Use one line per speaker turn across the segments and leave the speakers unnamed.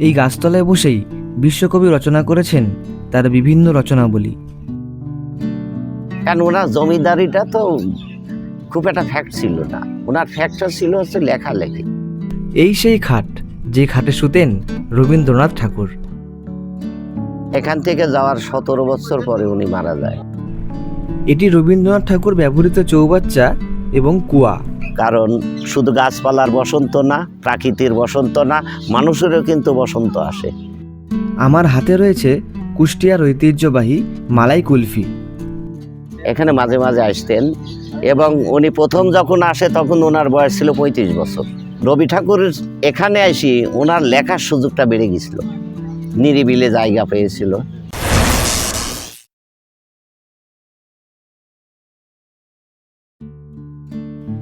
এই গাছতলায় বসেই বিশ্বকবি রচনা করেছেন তার বিভিন্ন রচনাবলী।
কারণ ওনার জমিদারিটা তো খুব একটা ফ্যাক্ট ছিল না। ওনার ফ্যাক্টটা ছিল হচ্ছে লেখালেখি।
এই সেই খাট যে খাটে শুতেন রবীন্দ্রনাথ ঠাকুর।
এখান থেকে যাওয়ার সতেরো বছর পরে উনি মারা যায়।
এটি রবীন্দ্রনাথ ঠাকুর ব্যবহৃত চৌবাচ্চা এবং কুয়া।
কারণ শুধু গাছপালার বসন্ত না প্রাকৃতির বসন্ত না মানুষেরও কিন্তু বসন্ত আসে।
আমার হাতে রয়েছে কুষ্টিয়ার ঐতিহ্যবাহী মালাই কুলফি।
এখানে মাঝে মাঝে আসতেন এবং উনি প্রথম যখন আসে তখন ওনার বয়স ছিল পঁয়ত্রিশ বছর। রবি ঠাকুর এখানে আসি ওনার লেখার সুযোগটা বেড়ে গেছিল। নিরিবিলে জায়গা পেয়েছিল।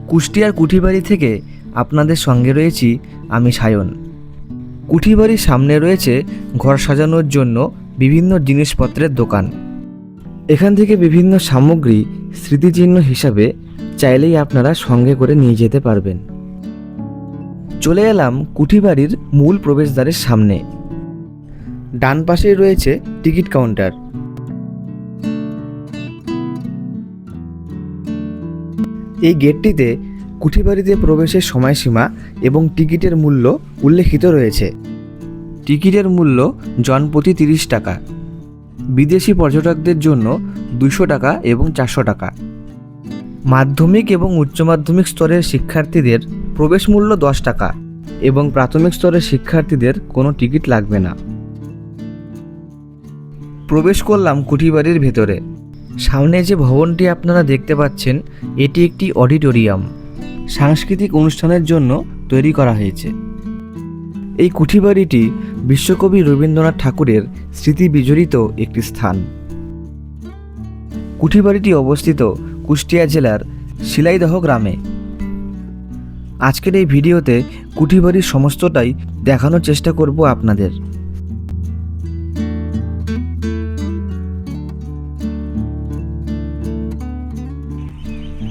কুষ্টিয়ার কুঠিবাড়ি থেকে আপনাদের সঙ্গে রয়েছি আমি সায়ন। কুঠিবাড়ির সামনে রয়েছে ঘর সাজানোর জন্য বিভিন্ন জিনিসপত্রের দোকান। এখান থেকে বিভিন্ন সামগ্রী স্মৃতিচিহ্ন হিসাবে চাইলেই আপনারা সঙ্গে করে নিয়ে যেতে পারবেন। চলে এলাম কুঠিবাড়ির মূল প্রবেশদ্বারের সামনে। ডান পাশেই রয়েছে টিকিট কাউন্টার। এই গেটটিতে কুঠিবাড়িতে প্রবেশের সময়সীমা এবং টিকিটের মূল্য উল্লেখিত রয়েছে। টিকিটের মূল্য জনপ্রতি তিরিশ টাকা। বিদেশি পর্যটকদের জন্য দুশো টাকা এবং চারশো টাকা। মাধ্যমিক এবং উচ্চ মাধ্যমিক স্তরের শিক্ষার্থীদের প্রবেশ মূল্য দশ টাকা এবং প্রাথমিক স্তরের শিক্ষার্থীদের কোনো টিকিট লাগবে না। প্রবেশ করলাম কুঠিবাড়ির ভেতরে। সামনে যে ভবনটি আপনারা দেখতে পাচ্ছেন, এটি একটি অডিটোরিয়াম। সাংস্কৃতিক অনুষ্ঠানের জন্য তৈরি করা হয়েছে। এই কুঠিবাড়িটি বিশ্বকবি রবীন্দ্রনাথ ঠাকুরের স্মৃতি বিজড়িত একটি স্থান। কুঠিবাড়িটি অবস্থিত কুষ্টিয়া জেলার শিলাইদহ গ্রামে। আজকের এই ভিডিওতে কুঠিবাড়ির সমস্তটাই দেখানোর চেষ্টা করব আপনাদের।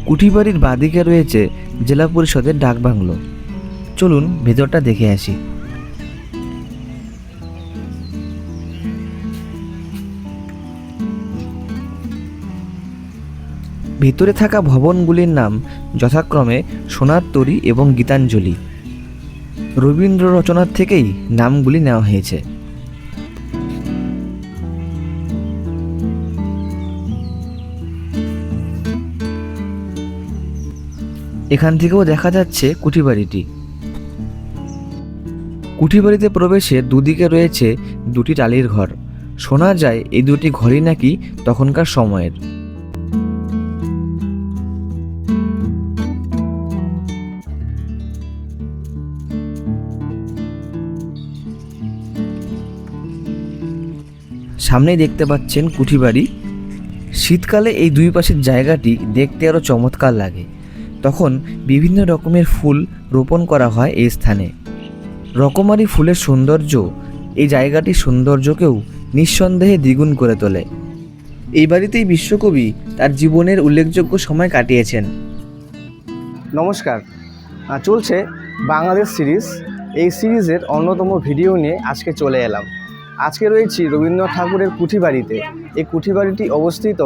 কুঠিবাড়ির বাঁদিকে রয়েছে জেলা পরিষদের ডাকবাংলো চলুন ভেতরটা দেখে আসি। ভিতরে থাকা ভবনগুলির নাম যথাক্রমে সোনার তরী এবং গীতাঞ্জলি। রবীন্দ্র রচনার থেকেই নামগুলি নেওয়া হয়েছে। এখান থেকেও দেখা যাচ্ছে কুঠিবাড়িটি। কুঠিবাড়িতে প্রবেশে দুদিকে রয়েছে দুটি টালির ঘর। শোনা যায় এই দুটি ঘরই নাকি তখনকার সময়ের। সামনেই দেখতে পাচ্ছেন কুঠিবাড়ি। শীতকালে এই দুই পাশের জায়গাটি দেখতে আরও চমৎকার লাগে। তখন বিভিন্ন রকমের ফুল রোপণ করা হয় এই স্থানে। রকমারি ফুলের সৌন্দর্য, এই জায়গাটির সৌন্দর্যকেও নিঃসন্দেহে দ্বিগুণ করে তোলে। এই বাড়িতেই বিশ্বকবি তার জীবনের উল্লেখযোগ্য সময় কাটিয়েছেন।
নমস্কার। চলছে বাংলাদেশ সিরিজ। এই সিরিজের অন্যতম ভিডিও নিয়ে আজকে চলে এলাম। আজকে রয়েছি রবীন্দ্রনাথ ঠাকুরের কুঠিবাড়িতে। এই কুঠিবাড়িটি অবস্থিত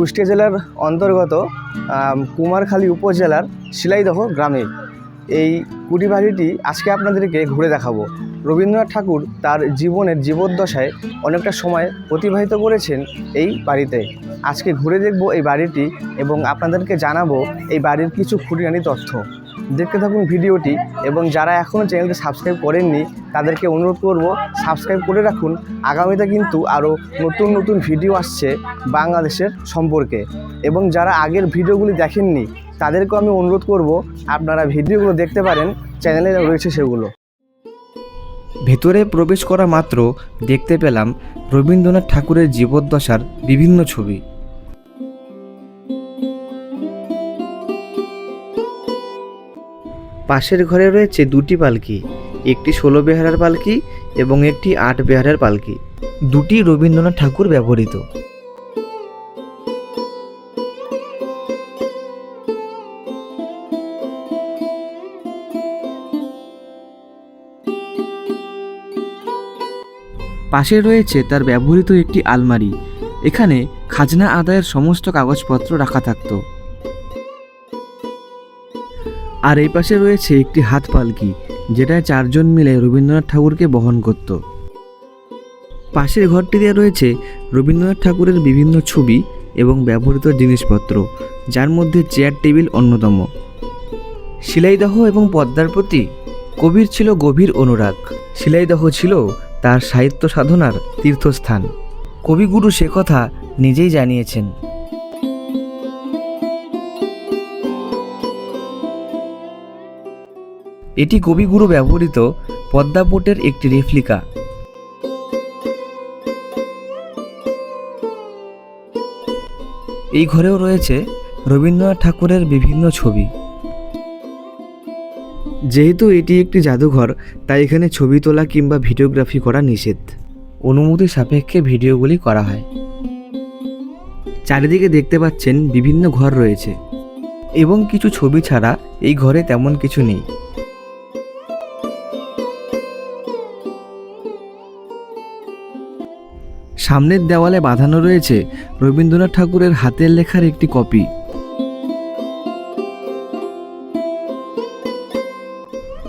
কুষ্টিয়া জেলার অন্তর্গত কুমারখালী উপজেলার শিলাইদহ গ্রামে। এই কুঠিবাড়িটি আজকে আপনাদেরকে ঘুরে দেখাবো। রবীন্দ্রনাথ ঠাকুর তার জীবনের জীবদ্দশায় অনেকটা সময় অতিবাহিত করেছেন এই বাড়িতে। আজকে ঘুরে দেখব এই বাড়িটি এবং আপনাদেরকে জানাব এই বাড়ির কিছু খুঁটিনানি তথ্য। দেখতে থাকুন ভিডিওটি এবং যারা এখনও চ্যানেলটি সাবস্ক্রাইব করেননি, তাদেরকে অনুরোধ করব সাবস্ক্রাইব করে রাখুন। আগামীতে কিন্তু আরও নতুন নতুন ভিডিও আসছে বাংলাদেশের সম্পর্কে। এবং যারা আগের ভিডিওগুলি দেখেননি, তাদেরকেও আমি অনুরোধ করব আপনারা ভিডিওগুলো দেখতে পারেন, চ্যানেলে রয়েছে সেগুলো।
ভেতরে প্রবেশ করা মাত্র দেখতে পেলাম রবীন্দ্রনাথ ঠাকুরের জীবদ্দশার বিভিন্ন ছবি। পাশের ঘরে রয়েছে দুটি পালকি, একটি ষোলো বেহারার পালকি এবং একটি আট বেহারার পালকি। দুটি রবীন্দ্রনাথ ঠাকুর ব্যবহৃত। পাশে রয়েছে তার ব্যবহৃত একটি আলমারি। এখানে খাজনা আদায়ের সমস্ত কাগজপত্র রাখা থাকতো। আর এই পাশে রয়েছে একটি হাত পালকি, যেটায় চারজন মিলে রবীন্দ্রনাথ ঠাকুরকে বহন করত। পাশের ঘরটিতে রয়েছে রবীন্দ্রনাথ ঠাকুরের বিভিন্ন ছবি এবং ব্যবহৃত জিনিসপত্র, যার মধ্যে চেয়ার, টেবিল অন্যতম। শিলাইদহ এবং পদ্মার প্রতি কবির ছিল গভীর অনুরাগ। শিলাইদহ ছিল তার সাহিত্য সাধনার তীর্থস্থান। কবিগুরু সে কথা নিজেই জানিয়েছেন। এটি কবিগুরু ব্যবহৃত পদ্মাপটের একটি রেপ্লিকা। এই ঘরেও রয়েছে রবীন্দ্রনাথ ঠাকুরের বিভিন্ন ছবি। যেহেতু এটি একটি জাদুঘর, তাই এখানে ছবি তোলা কিংবা ভিডিওগ্রাফি করা নিষেধ। অনুমতি সাপেক্ষে ভিডিওগুলি করা হয়। চারিদিকে দেখতে পাচ্ছেন বিভিন্ন ঘর রয়েছে। এবং কিছু ছবি ছাড়া এই ঘরে তেমন কিছু নেই। সামনের দেওয়ালে বাঁধানো রয়েছে রবীন্দ্রনাথ ঠাকুরের হাতের লেখার একটি কপি।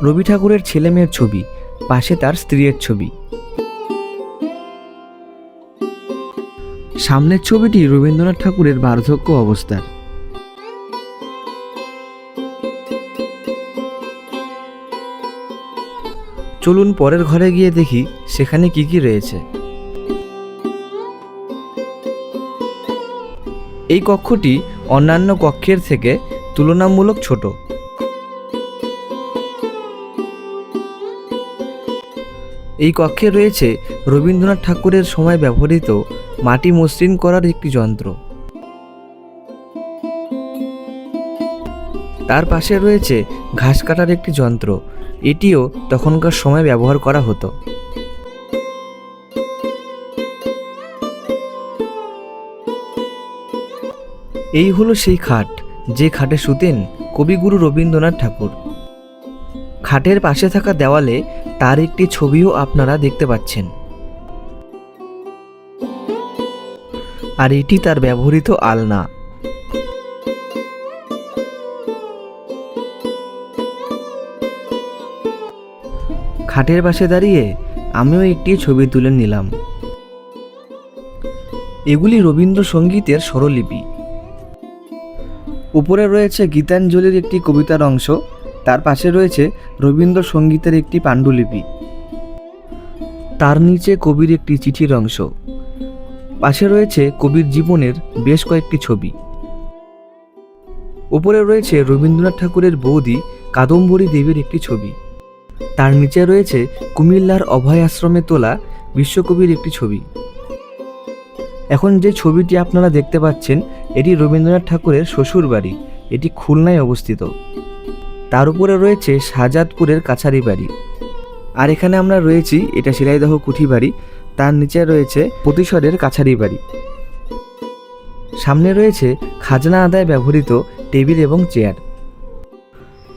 রবি ঠাকুরের ছেলে মেয়ের ছবি, পাশে তার স্ত্রীর ছবি। সামনের ছবিটি রবীন্দ্রনাথ ঠাকুরের বার্ধক্য অবস্থার। চলুন পরের ঘরে গিয়ে দেখি সেখানে কি কি রয়েছে। এই কক্ষটি অন্যান্য কক্ষের থেকে তুলনামূলক ছোট। এই কক্ষে রয়েছে রবীন্দ্রনাথ ঠাকুরের সময় ব্যবহৃত মাটি মসৃণ করার একটি যন্ত্র। তার পাশে রয়েছে ঘাস কাটার একটি যন্ত্র। এটিও তখনকার সময় ব্যবহার করা হতো। এই হলো সেই খাট, যে খাটে শুতেন কবিগুরু রবীন্দ্রনাথ ঠাকুর। খাটের পাশে থাকা দেওয়ালে তার একটি ছবিও আপনারা দেখতে পাচ্ছেন। আর এটি তার ব্যবহৃত আলনা। খাটের পাশে দাঁড়িয়ে আমিও একটি ছবি তুলে নিলাম। এগুলি রবীন্দ্রসঙ্গীতের স্বরলিপি। উপরে রয়েছে গীতাঞ্জলির একটি কবিতার অংশ, তার পাশে রয়েছে রবীন্দ্রসঙ্গীতের একটি পাণ্ডুলিপি। তার নিচে কবির একটি চিঠির অংশ। পাশে রয়েছে কবির জীবনের বেশ কয়েকটি ছবি। উপরে রয়েছে রবীন্দ্রনাথ ঠাকুরের বৌদি কাদম্বরী দেবীর একটি ছবি। তার নিচে রয়েছে কুমিল্লার অভয় আশ্রমে তোলা বিশ্বকবির একটি ছবি। এখন যে ছবিটি আপনারা দেখতে পাচ্ছেন এটি রবীন্দ্রনাথ ঠাকুরের শ্বশুর বাড়ি। এটি খুলনায় অবস্থিত। তার উপরে রয়েছে শাহজাদপুরের কাছারি বাড়ি। আর এখানে আমরা রয়েছি, এটা শিলাইদহ কুঠি বাড়ি, তার নিচে রয়েছে প্রতিশরের কাছারি বাড়ি। সামনে রয়েছে খাজনা আদায় ব্যবহৃত টেবিল এবং চেয়ার।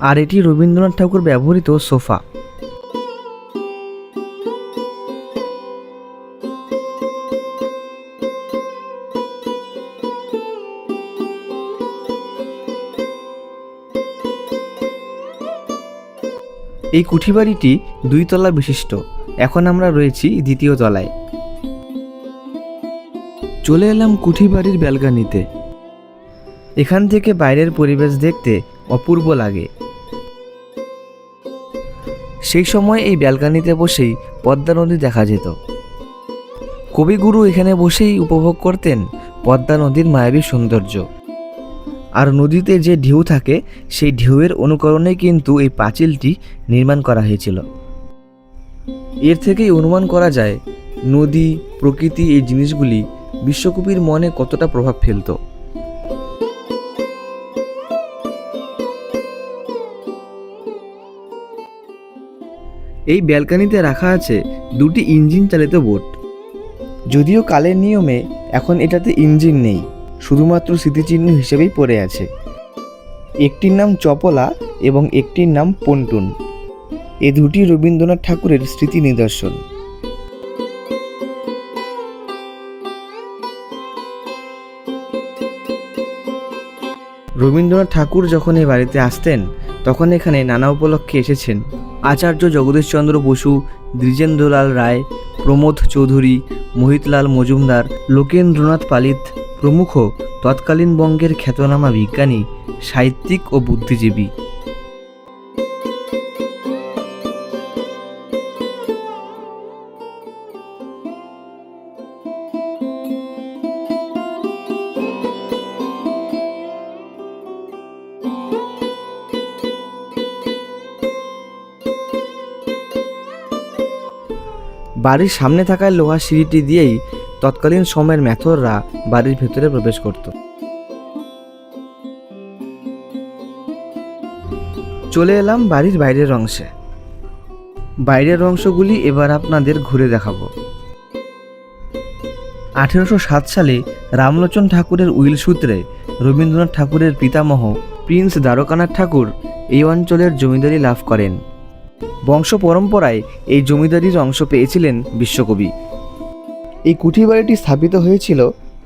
আর এটি রবীন্দ্রনাথ ঠাকুর ব্যবহৃত সোফা। এই কুঠি বাড়িটি দুই তলা বিশিষ্ট। এখন আমরা রয়েছি দ্বিতীয় তলায়। চলে এলাম কুঠি বাড়ির ব্যালকানিতে এখান থেকে বাইরের পরিবেশ দেখতে অপূর্ব লাগে। সেই সময় এই ব্যালকানিতে বসেই পদ্মা নদী দেখা যেত। কবিগুরু এখানে বসেই উপভোগ করতেন পদ্মা নদীর মায়াবী সৌন্দর্য। আর নদীতে যে ঢেউ থাকে, সেই ঢেউয়ের অনুকরণে কিন্তু এই পাঁচিলটি নির্মাণ করা হয়েছিল। এর থেকেই অনুমান করা যায়, নদী, প্রকৃতি এই জিনিসগুলি বিশ্বকবির মনে কতটা প্রভাব ফেলত। এই ব্যালকানিতে রাখা আছে দুটি ইঞ্জিন চালিত বোট। যদিও কালের নিয়মে এখন এটাতে ইঞ্জিন নেই। শুধুমাত্র স্মৃতিচিহ্ন হিসেবেই পড়ে আছে। একটির নাম চপলা এবং একটির নাম পন্টুন। এ দুটি রবীন্দ্রনাথ ঠাকুরের স্মৃতি নিদর্শন। রবীন্দ্রনাথ ঠাকুর যখন এই বাড়িতে আসতেন, তখন এখানে নানা উপলক্ষে এসেছেন। আচার্য জগদীশচন্দ্র বসু, দ্বিজেন্দ্রলাল রায়, প্রমোদ চৌধুরী, মোহিতলাল মজুমদার, লোকেন্দ্রনাথ পালিত প্রমুখ তৎকালীন বঙ্গের খ্যাতনামা বিজ্ঞানী সাহিত্যিক ও বুদ্ধিজীবী। বাড়ির সামনে থাকা লোহার সিঁড়িটি দিয়েই তৎকালীন সময়ের ম্যাথররা বাড়ির ভেতরে প্রবেশ করত। চলে এলাম বাড়ির বাইরের অংশে। বাইরের অংশগুলি এবার আপনাদের ঘুরে দেখাবো। আঠেরোশো সাত সালে রামলোচন ঠাকুরের উইল সূত্রে রবীন্দ্রনাথ ঠাকুরের পিতামহ প্রিন্স দ্বারকানাথ ঠাকুর এই অঞ্চলের জমিদারি লাভ করেন। বংশ পরম্পরায় এই জমিদারির অংশ পেয়েছিলেন বিশ্বকবি। এই কুঠি বাড়িটি স্থাপিত হয়েছিল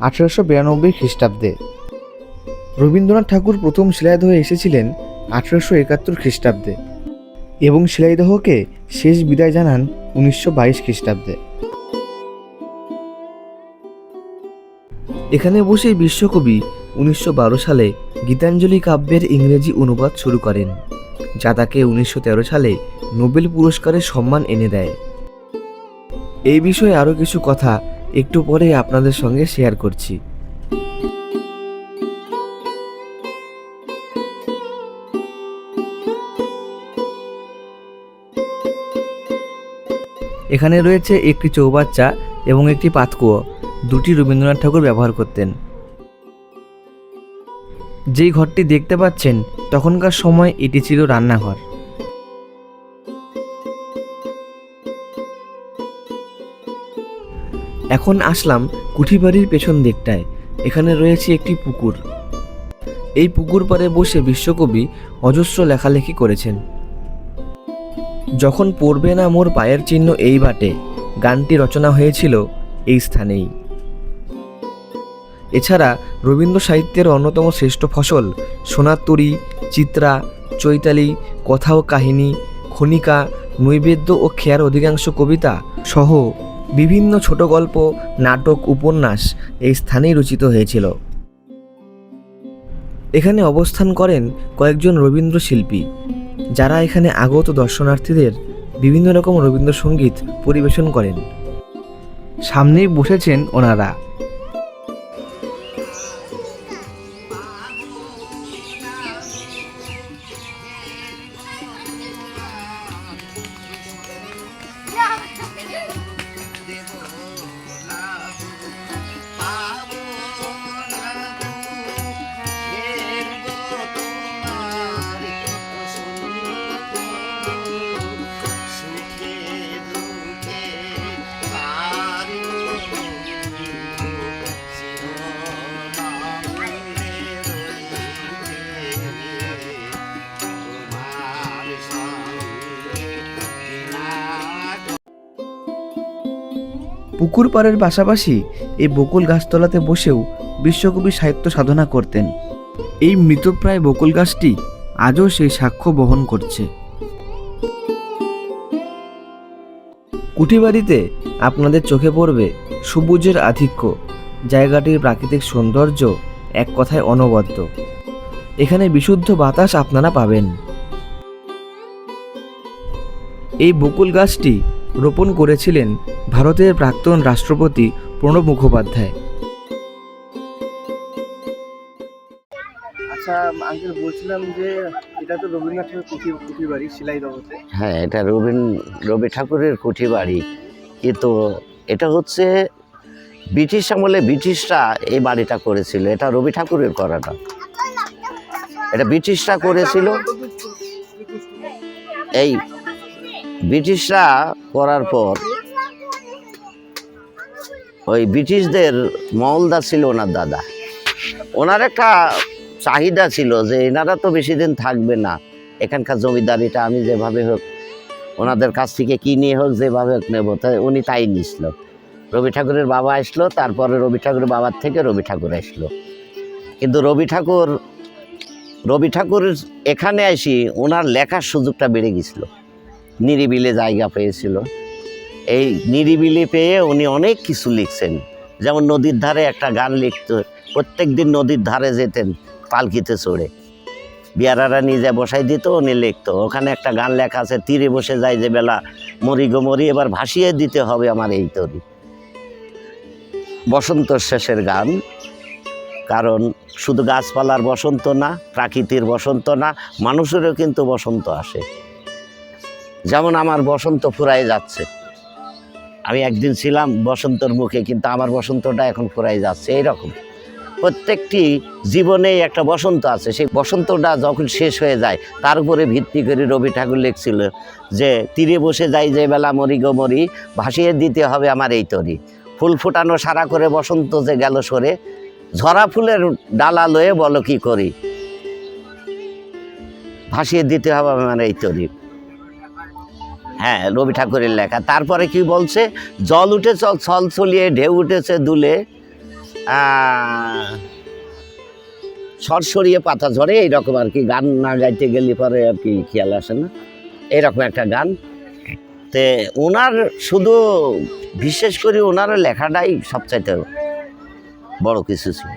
আঠেরোশো বিরানব্বই খ্রিস্টাব্দে। রবীন্দ্রনাথ ঠাকুর প্রথম শিলাইদহে এসেছিলেন আঠেরোশো একাত্তর খ্রিস্টাব্দে এবং শিলাইদহকে শেষ বিদায় জানান উনিশশো বাইশ খ্রিস্টাব্দে। এখানে বসেই বিশ্বকবি উনিশশো বারো সালে গীতাঞ্জলি কাব্যের ইংরেজি অনুবাদ শুরু করেন, যা তাকে উনিশশো তেরো সালে নোবেল পুরস্কারের সম্মান এনে দেয়। এই বিষয়ে আরও কিছু কথা একটু পরে আপনাদের সঙ্গে শেয়ার করছি। এখানে রয়েছে একটি চৌবাচ্চা এবং একটি পাতকুয়ো। দুটি রবীন্দ্রনাথ ঠাকুর ব্যবহার করতেন। যেই ঘরটি দেখতে পাচ্ছেন, তখনকার সময় এটি ছিল রান্নাঘর। এখন আসলাম কুঠিবাড়ির পেছন দিকটায়। এখানে রয়েছে একটি পুকুর। এই পুকুর পাড়ে বসে বিশ্বকবি অজস্র লেখালেখি করেছেন। যখন পড়বে না মোর পায়ের চিহ্ন এই বাটে, গানটি রচনা হয়েছিল এই স্থানেই। এছাড়া রবীন্দ্র সাহিত্যের অন্যতম শ্রেষ্ঠ ফসল সোনার তরী, চিত্রা, চৈতালি, কথা ও কাহিনী, খনিকা, নৈবেদ্য ও খেয়ার অধিকাংশ কবিতা সহ বিভিন্ন ছোট গল্প, নাটক, উপন্যাস এই স্থানেই রচিত হয়েছিল। এখানে অবস্থান করেন কয়েকজন রবীন্দ্র শিল্পী যারা এখানে আগত দর্শনার্থীদের বিভিন্ন রকম রবীন্দ্রসঙ্গীত পরিবেশন করেন। সামনেই বসেছেন ওনারা। পুকুর পাড়ের পাশাপাশি এই বকুল গাছতলাতে বসেও বিশ্বকবি সাহিত্য সাধনা করতেন। এই মৃতপ্রায় বকুল গাছটি আজও সেই সাক্ষ্য বহন করছে। কুঠিবাড়িতে আপনাদের চোখে পড়বে সবুজের আধিক্য, জায়গাটির প্রাকৃতিক সৌন্দর্য এক কথায় অনবদ্য। এখানে বিশুদ্ধ বাতাস আপনারা পাবেন। এই বকুল গাছটি রোপণ করেছিলেন ভারতের প্রাক্তন রাষ্ট্রপতি প্রণব মুখোপাধ্যায়।
আচ্ছা আঙ্কেল বলছিলাম যে এটা তো রবীন্দ্রনাথ ঠাকুর কুঠি কুঠি বাড়ি শিলাইদহতে
হ্যাঁ এটা রবীন্দ্র রবি ঠাকুরের কুঠি বাড়ি কিন্তু এটা হচ্ছে ব্রিটিশ আমলে ব্রিটিশরা এই বাড়িটা করেছিল। এটা রবি ঠাকুরের করাটা এটা ব্রিটিশরা করেছিল। এই ব্রিটিশরা করার পর ওই ব্রিটিশদের মহলদা ছিল ওনার দাদা। ওনার একটা চাহিদা ছিল যে এনারা তো বেশি দিন থাকবে না, এখানকার জমিদারিটা আমি যেভাবে হোক, ওনাদের কাছ থেকে কিনে হোক, যেভাবে হোক নেব। তাই উনি তাই নিছিল। রবি ঠাকুরের বাবা আসলো, তারপরে রবি ঠাকুরের বাবার থেকে রবি ঠাকুর আসলো। কিন্তু রবি ঠাকুর রবি ঠাকুর এখানে আসি, ওনার লেখার সুযোগটা বেড়ে গেছিল। নিরিবিলে জায়গা পেয়েছিল। এই নিরিবিলি পেয়ে উনি অনেক কিছু লিখছেন। যেমন নদীর ধারে একটা গান লিখত, প্রত্যেক দিন নদীর ধারে যেতেন পালকিতে চড়ে। বিয়ারারা নিজে বসাই দিত, উনি লিখতো। ওখানে একটা গান লেখা আছে, তীরে বসে যায় যে বেলা, মরি গো মরি, এবার ভাসিয়ে দিতে হবে আমার এই তরি। বসন্ত শেষের গান, কারণ শুধু গাছপালার বসন্ত না, প্রাকৃতির বসন্ত না, মানুষেরও কিন্তু বসন্ত আসে। যেমন আমার বসন্ত ফুরাই যাচ্ছে। আমি একদিন ছিলাম বসন্তর মুখে, কিন্তু আমার বসন্তটা এখন ফুরাই যাচ্ছে এইরকম। প্রত্যেকটি জীবনেই একটা বসন্ত আছে। সেই বসন্তটা যখন শেষ হয়ে যায়, তার উপরে ভিত্তি করে রবি ঠাকুর লিখছিল যে, তীরে বসে যাই যে বেলা মরি গো মরি, ভাসিয়ে দিতে হবে আমার এই তরি। ফুল ফুটানো সারা করে বসন্ত যে গেল সরে, ঝরা ফুলের ডালা লয়ে বলো কি করি? ভাসিয়ে দিতে হবে আমার এই তরি। হ্যাঁ রবি ঠাকুরের লেখা। তারপরে কি বলছে? জল উঠে চল ছল ছলিয়ে ঢেউ উঠেছে দুলে। সরসরিয়ে পাতা ঝরে, এইরকম আর কি গান না গাইতে গেলে পরে আর কি খেয়াল আসে না। এইরকম একটা গান। তে ওনার শুধু, বিশেষ করে ওনার লেখাটাই সবচাইতে বড় কিছু ছিল।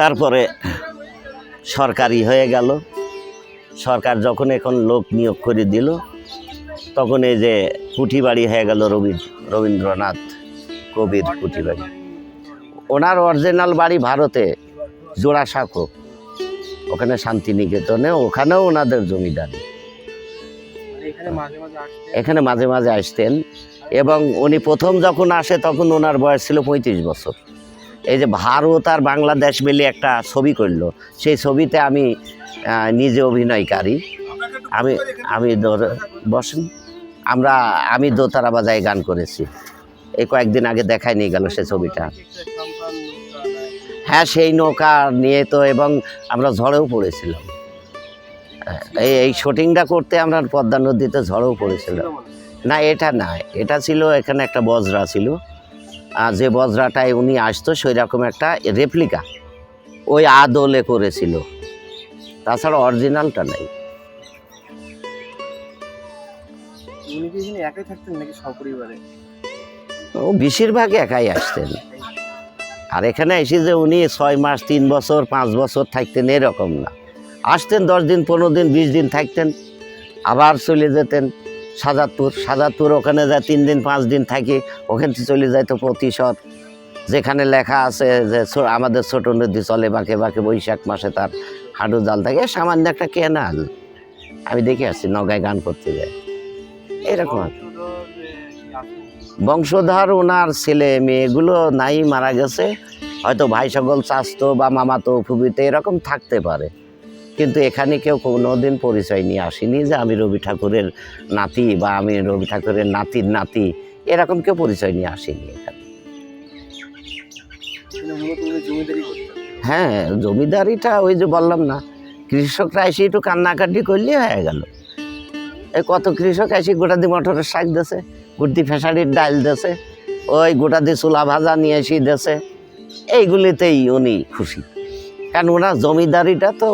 তারপরে সরকারি হয়ে গেল। সরকার যখন এখন লোক নিয়োগ করে দিল, তখন এই যে কুঠি বাড়ি হয়ে গেল রবি, রবীন্দ্রনাথ কবির কুঠি বাড়ি ওনার অরিজিনাল বাড়ি ভারতে, জোড়াসাঁকো। ওখানে শান্তিনিকেতনে, ওখানেও ওনাদের জমিদারি।
এখানে মাঝে মাঝে
আসতেন এবং উনি প্রথম যখন আসে তখন ওনার বয়স ছিল পঁয়ত্রিশ বছর। এই যে ভারত আর বাংলাদেশ মিলে একটা ছবি করল, সেই ছবিতে আমি নিজে অভিনয়কারী। আমি আমি বসেন। আমরা, আমি দোতারা বাজায় গান করেছি। এই কয়েকদিন আগে দেখাই নিয়ে গেল সে ছবিটা। হ্যাঁ সেই নৌকা নিয়ে তো এবং আমরা ঝড়েও পড়েছিলাম। এই এই শুটিংটা করতে আমরা পদ্মা নদীতে ঝড়েও পড়েছিলাম। না, এটা না, এটা ছিল এখানে একটা বজরা ছিল। আর যে বজরাটায় উনি আসতো সেই রকম একটা রেপ্লিকা ওই আদলে করেছিল। তাছাড়া অরিজিনালটা নেই।
উনি কি এখানে একাই থাকতেন নাকি সপরিবারে?
ও বেশিরভাগ একাই আসতেন। আর এখানে এসে যে উনি ছয় মাস তিন বছর পাঁচ বছর থাকতেন এরকম না। আসতেন দশ দিন পনেরো দিন বিশ দিন থাকতেন আবার চলে যেতেন সাজাদপুর। সাজাদপুর ওখানে যায় তিন দিন পাঁচ দিন থাকি ওখান থেকে চলে যায় তো প্রতিশোধ। যেখানে লেখা আছে যে আমাদের ছোট নদী চলে বাঁকে বাঁকে বৈশাখ মাসে তার হাঁটু জাল থাকে, সামান্য একটা কেনাল। আমি দেখে আসছি, নগায় গান করতে যায়। এরকম বংশধর ওনার ছেলে মেয়েগুলো নাই, মারা গেছে। হয়তো ভাই সকল চাস্তো বা মামাতো ফুবিতে এরকম থাকতে পারে। কিন্তু এখানে কেউ কোনোদিন পরিচয় নিয়ে আসেনি যে আমি রবি ঠাকুরের নাতি বা আমি রবি ঠাকুরের নাতির নাতি। এরকম কেউ পরিচয় নিয়ে আসেনি এখানে। হ্যাঁ জমিদারিটা ওই যে বললাম না, কৃষকরা এসে একটু কান্নাকাটি করলে হয়ে গেল। এই কত কৃষক এসে গোটা দিয়ে মটরের শাক দেছে গুটি ফেসারির ডাল দেছে, ওই গোটা দিয়ে চুলা ভাজা নিয়ে এসে দেছে, এইগুলিতেই উনি খুশি। কারণ ওনার জমিদারিটা তো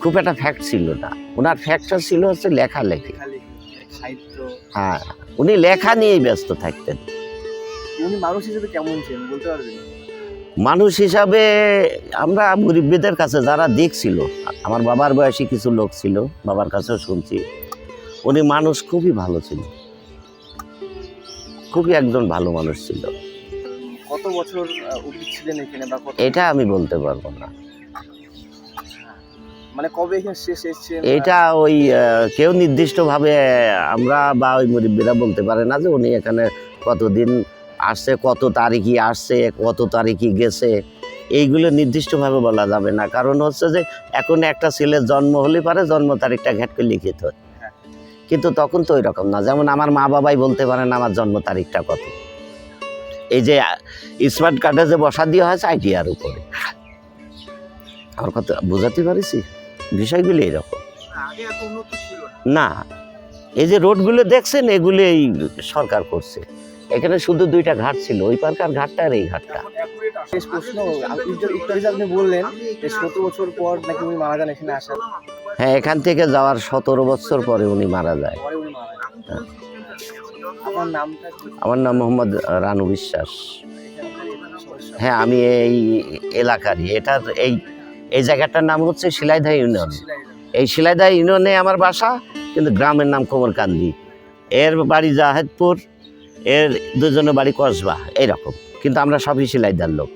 খুব একটা ফ্যাক্ট ছিল না। ওনার ফ্যাক্টটা ছিল হচ্ছে লেখালেখি।
খালি
হ্যাঁ উনি লেখা নিয়েই ব্যস্ত থাকতেন।
উনি মানুষ হিসেবে কেমন ছিলেন, বলতে পারবেন?
মানুষ হিসাবে আমরা মুরব্বীদের কাছে যারা দেখছিল আমার বাবার বয়সী কিছু লোক ছিল বাবার কাছেও শুনছি উনি মানুষ খুবই ভালো ছিল। খুবই একজন ভালো মানুষ ছিল।
কত বছর ছিলেন এখানে বা
এটা আমি বলতে পারব না।
মানে কবে শেষ
এটা ওই কেউ নির্দিষ্টভাবে আমরা বা ওই মুরব্বীরা বলতে পারে না যে উনি এখানে কতদিন আসছে কত তারিখই আসছে কত তারিখই গেছে এইগুলো নির্দিষ্টভাবে বলা যাবে না। কারণ হচ্ছে যে এখন একটা ছেলের জন্ম হলে পারে জন্ম তারিখটা ঘ্যাট করে লিখিত হয়। কিন্তু তখন তো ওই রকম না। যেমন আমার মা বাবাই বলতে পারেন আমার জন্ম তারিখটা কত। এই যে স্মার্ট কার্ডে যে বসা দেওয়া হয়েছে আইডিয়ার উপরে। আমার কথা বোঝাতে পারিছি বিষয়গুলি এরকম
না
এই যে রোডগুলো দেখছেন এগুলি এই সরকার করছে। এখানে শুধু দুইটা ঘাট ছিল ওই পার্কার ঘাটটা আর এই ঘাটটা।
শেষ প্রশ্ন আপ- একটু একটু আগে যে আপনি বললেন যে সতেরো বছর পর নাকি উনি মারা যান এখানে আসার
হ্যাঁ এখান থেকে যাওয়ার সতেরো বছর পরে উনি মারা যায়। আমার নাম মোহাম্মদ রানু বিশ্বাস। হ্যাঁ আমি এই এলাকারই। এটার এই এই জায়গাটার নাম হচ্ছে শিলাইদা ইউনিয়ন। এই শিলাইদা ইউনিয়নে আমার বাসা কিন্তু গ্রামের নাম কোমরকান্দি। এর বাড়ি জাহেদপুর। এর দুজনের বাড়ি কসবা, এইরকম। কিন্তু আমরা সবই শিলাইদার লোক।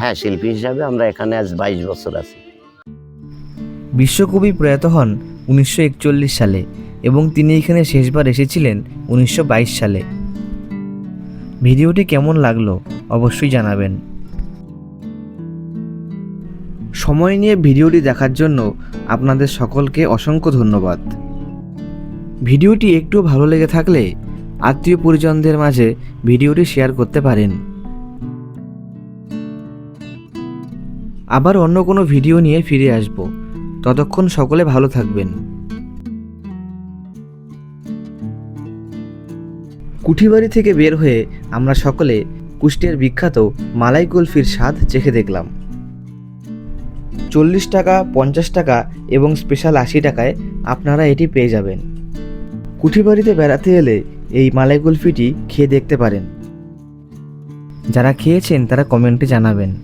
হ্যাঁ শিল্পী হিসাবে আমরা এখানে আজ বাইশ বছর আছি।
বিশ্বকবি প্রয়াত হন উনিশশো একচল্লিশ সালে এবং তিনি এখানে শেষবার এসেছিলেন উনিশশো বাইশ সালে। ভিডিওটি কেমন লাগল অবশ্যই জানাবেন। সময় নিয়ে ভিডিওটি দেখার জন্য আপনাদের সকলকে অসংখ্য ধন্যবাদ। ভিডিওটি একটু ভালো লেগে থাকলে আত্মীয় পরিজনদের মাঝে ভিডিওটি শেয়ার করতে পারেন। আবার অন্য কোনো ভিডিও নিয়ে ফিরে আসব। ততক্ষণ সকলে ভালো থাকবেন। কুঠিবাড়ি থেকে বের হয়ে আমরা সকলে কুষ্টিয়ার বিখ্যাত মালাই কুলফির স্বাদ চেখে দেখলাম। চল্লিশ টাকা, পঞ্চাশ টাকা এবং স্পেশাল আশি টাকায় আপনারা এটি পেয়ে যাবেন। কুঠিবাড়িতে বেড়াতে এলে এই মালাই কুলফিটি খেয়ে দেখতে পারেন। যারা খেয়েছেন তারা কমেন্টে জানাবেন।